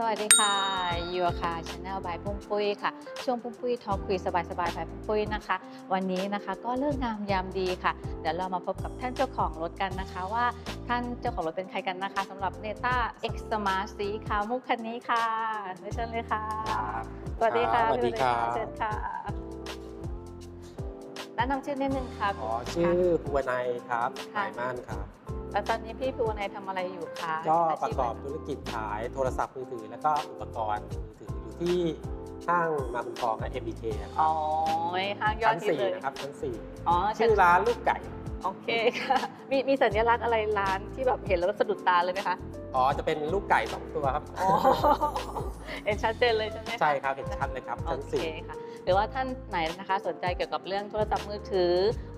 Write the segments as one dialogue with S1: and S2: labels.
S1: สวัสดีค่ะยูค่ะชาแนลบายปุ้มปุ้ยค่ะ ช่วงปุ้มปุ้ยทอล์กคุยสบายสบายบายปุ้มปุ้ยนะคะ วันนี้นะคะก็เลิกงามยามดีค่ะ เดี๋ยวเรามาพบกับท่านเจ้าของรถกันนะคะ ว่าท่านเจ้าของรถเป็นใครกันนะคะสำหรับเนต้า X Smart สีขาวมุกคันนี้ค่ะเชิญเลยค่ะ
S2: ครับ
S1: สวัสดีค่ะ
S2: สวัสดีครับ
S1: เชิญค่ะแนะนำชื่อนิดนึงค่ะ
S2: ขอชื่อภูวนัยครับ
S1: ค่ะ
S2: หมายมั่นครับ
S1: แล้วตอนนี้พี่ภูวนัยทำอะไรอยู่คะ
S2: ก็าป
S1: ชี
S2: ระ
S1: พ
S2: กอบธุรกิจขายโทรศัพท์มือถือ แล้วก็อุปกรณ์มือถืออยู่ที่ห้างมาบุญครองและ MBK ครับ
S1: อ๋อห้างยอด
S2: ชั้น
S1: ฮิต
S2: สี่
S1: เลย
S2: นะครับชั้นสี่
S1: อ๋อ
S2: ชื่อร้านลูกไก่
S1: โอเคค่ะมีมีสัญลักษณ์อะไรร้านที่แบบเห็นแล้วสะดุดตาเลยไหมคะ
S2: อ๋อจะเป็นลูกไก่สองตัวครับ
S1: อ๋อเห็นชัดเจนเลยใช่ไหมะ
S2: ใช่ครับเห็นชัดเลยครับ
S1: โอ
S2: ชั้น
S1: เค
S2: สี่
S1: ค่ะหรือว่าท่านไหนนะคะสนใจเกี่ยวกับเรื่องโทรศัพท์มือถือ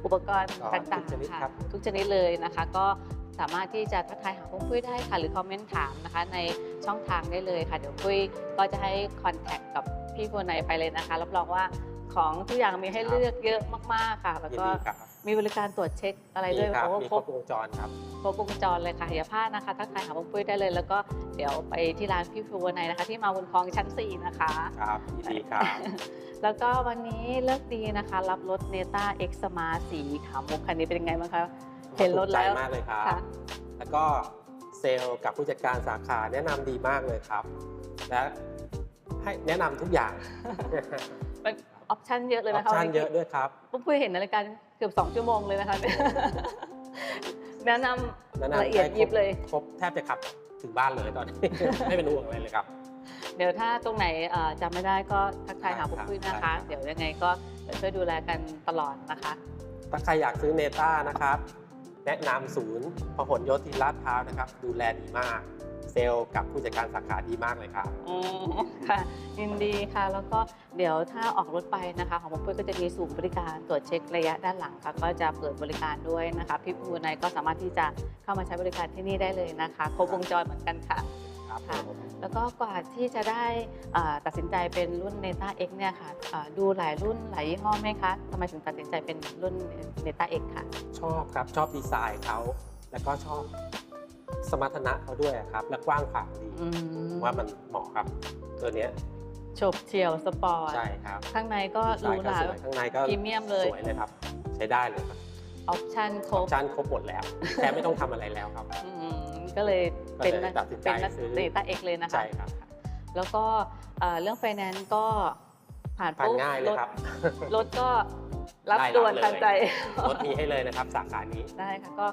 S1: อุปกรณ์
S2: ก็
S1: ต่าง
S2: ทุกชนิด
S1: ๆค่ะ
S2: ครับ
S1: ทุกชนิดเลยนะคะ ก็ สามารถที่จะทักทายหาปุ้มปุ้ยได้ค่ะ หรือคอมเมนต์ถามนะคะ ในช่องทางได้เลยค่ะ เดี๋ยวปุ้ยก็จะให้คอนแทคกับพี่คนไหนไปเลยนะคะรับรองว่าของทุกอย่างมีให้เลือกเยอะมากๆค่ะ แล้ว
S2: ยิน
S1: ก็
S2: ดีครับ
S1: มีบริการตรวจเช็คอะไรด้วย
S2: มีครับ
S1: โอ้
S2: มี
S1: ค
S2: ค
S1: ร
S2: ร
S1: บ
S2: บวงจรครับ
S1: ครบวงจรเลยค่ะอย่าพลาดนะคะทักทายหาปุ้มปุ้ยได้เลย แล้วก็เดี๋ยวไปที่ร้านพี่ภูวนัยนะคะ ที่มาบนคลองชั้น4นะคะ
S2: ครับยินดีครับ
S1: แล้วก็วันนี้เลิกดีนะคะ รับรถเนต้า X Smart สีขาวมุกคันนี้เป็นยังไงบ้างคะ เห็นรถแล้ว
S2: ถูกใจมากเลยครับ
S1: ค่ะ
S2: แล้วก็เซลล์กับผู้จัดการสาขาแนะนำดีมากเลยครับ และให้แนะนำทุกอย่าง
S1: เป็นออปชั่นเยอะเลย
S2: ออ
S1: นะ
S2: ป
S1: คะ
S2: ชั่นเยอะด้วยครับ
S1: ปุ้มปุ้ยเห็นนาฬิกาเกือบ 2 ชั่วโมงเลยนะคะแนะน
S2: แนะำนำ
S1: ละเอียด
S2: ให้ครบ
S1: ยิบเลย
S2: ครบแทบจะขับถึงบ้านเลยตอนนี้ ไม่เป็นห่วงอะไรเลยครับ
S1: เดี๋ยวถ้าตรงไหนเอ่อจำไม่ได้ก็ทักทายหาปุ้มปุ้ยนะ
S2: ได้ครั
S1: คะ
S2: บ
S1: เดี๋ยวยังไงก็เดี๋ยวช่วยดูแลกันตลอดนะคะ
S2: ถ้าใครอยากซื้อเนต้านะครับ แนะนำศูนย์พหลโยธินลาดพร้าวนะครับ ดูแลดีมาก เซลล์กับผู้จัดการสาขาดีมากเลยครับ
S1: อืมค่ะยินดีค่ะ แล้วก็เดี๋ยวถ้าออกรถไปนะคะ ของพี่ปุ้ยก็จะมีศูนย์บริการตรวจเช็คระยะด้านหลังค่ะก็จะเปิดบริการด้วยนะคะ พี่ปูนายก็สามารถที่จะเข้ามาใช้บริการที่นี่ได้เลยนะคะ ครบวงจรเหมือนกันค่ะ
S2: ครับ
S1: ค่ะ
S2: ผม
S1: แล้วก็กว่าที่จะได้อ่าตัดสินใจเป็นรุ่น Neta X เนี่ยค่ะอ่าดูหลายรุ่นหลายยี่ห้อไหมคะทำไมถึงตัดสินใจเป็นรุ่น Neta X ค่ะ
S2: ชอบครับชอบดีไซน์เขาแล้วก็ชอบสมรรถนะเขาด้วยครับ และกว้างขวางดี
S1: อืม
S2: ว่ามันเหมาะกับ ตัวเนี้ย
S1: โฉบเฉี่ยวสปอร์ต
S2: ใช่ครับ
S1: ข้างในก็ห
S2: ดี
S1: รู
S2: ไซน์
S1: ห
S2: ก็
S1: รา
S2: สวยข้างในก็
S1: พรีเมียมเลย
S2: สวยเลยครับ ใช้ได้เลยครับ
S1: ออปชั่นคร
S2: ออบปชั่นครบหมดแล้วแค่ไม่ต้องทำอะไรแล้วครับ
S1: อืม ก็เลยเป็น
S2: ก็เลยตัดสินใจ
S1: เป็น
S2: ซื้อ
S1: เนต้าเอกเลยนะคะ
S2: ใช่ครับ
S1: แล้วก็เอ่อเรื่องไฟแนนซ์ก็ผ่าน
S2: ผ่าน
S1: ปุ๊บ
S2: ง่ายเลยครับ
S1: รถก็รับ
S2: ได้
S1: ด่วน
S2: เลย
S1: ทันใจ
S2: รถมีให้เลยนะครับสาขานี้
S1: ได้ค่ะก็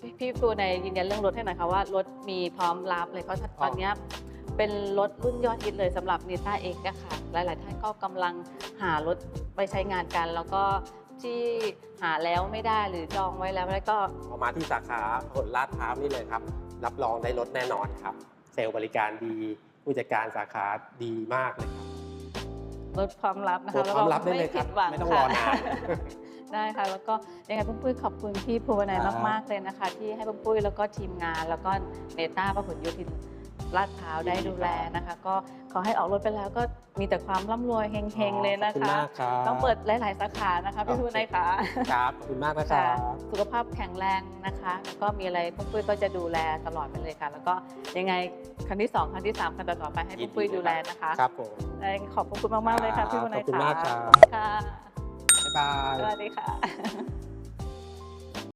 S1: พี่พี่ครูในยืนยันเรื่องรถให้หน่อยค่ะว่ารถมีพร้อมรับเลยเพราะตอนเนี้ยเป็นรถรุ่นยอดฮิตเลยสำหรับ n นต้าเอกอะค่ะหลาย ๆ ท่านก็กำลังหารถไปใช้งานกัน แล้วก็ที่หาแล้วไม่ได้หรือจองไว้แล้วแล้วก็
S2: ออกมาที่สาขาผลลาดพร้าวนี่เลยครับ รับรองได้รถแน่นอนครับ เซลล์บริการดีผู้จัดการสาขาดีมากเลยครับ
S1: รถพร้อมรับนะ
S2: ก
S1: คะ
S2: ดพร้อมรับได้
S1: แว
S2: เลยครับ
S1: ผิหวั
S2: ไม่ต้องรอนาน
S1: ได้ค่ะ แล้วก็ยังไงปุ้มปุ้ยขอบคุณพี่ภูวนัย
S2: ครับ
S1: มาก ๆ เลยนะคะ ที่ให้ปุ้มปุ้ยแล้วก็ทีมงาน แล้วก็เนต้าพหลโยธิน ลาดพร้าวได้ดูแลนะคะ ก็ขอให้ออกรถไปแล้วก็มีแต่ความร่ำรวยเฮงๆเลยนะ
S2: ขอบคุณ
S1: คะ
S2: มากครับ
S1: ต้องเปิดหลาย ๆ สาขานะคะพี่ภูวนัยค่ะ
S2: ครับขอบคุณมากนะครั
S1: ค่ะ
S2: บ
S1: สุขภาพแข็งแรงนะคะแล้วก็มีอะไรปุ้มปุ้ยก็จะดูแลตลอดไปเลยค่ะ แล้วก็ยังไงครั้งที่สองครั้งที่สามครั้งต่อๆไปให้ปุ้มปุ้ยดูแลนะคะ
S2: ครับผม
S1: ได้ขอบคุณมากๆเลยค่ะพี่ภูวนัย
S2: ขอบคุณมากครับ
S1: ค่ะ
S2: บ๊ายบาย
S1: สวัสดีค่ะ